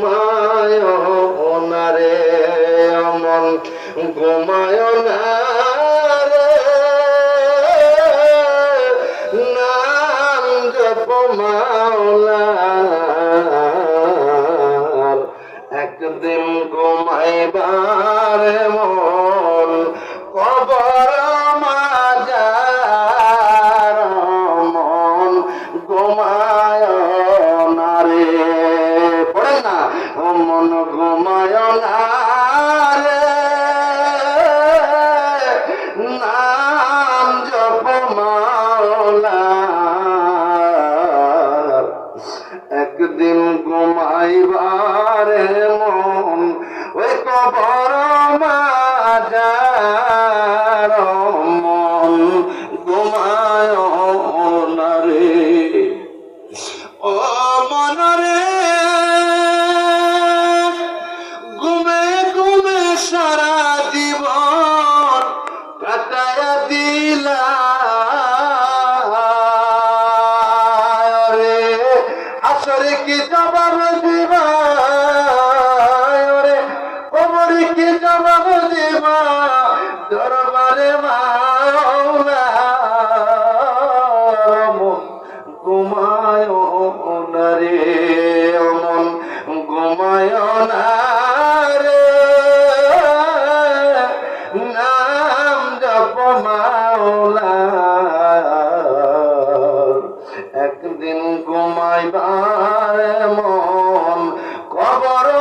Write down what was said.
ঘুমায় অনারে অমন ঘুমায় না নাম জপ মাওলার একদিন ঘুমাইবার মন মন ঘুমায় না রে নাম জপ একদিন ঘুমাইবারে মন ওই কবর মাজার মন। ঘুমায় না রে ও মন জবাব দিবা জবাব দিবা? দরবারে মাওলা রে মন ঘুমায় না রে। নাম একদিন ঘুমাইবার মন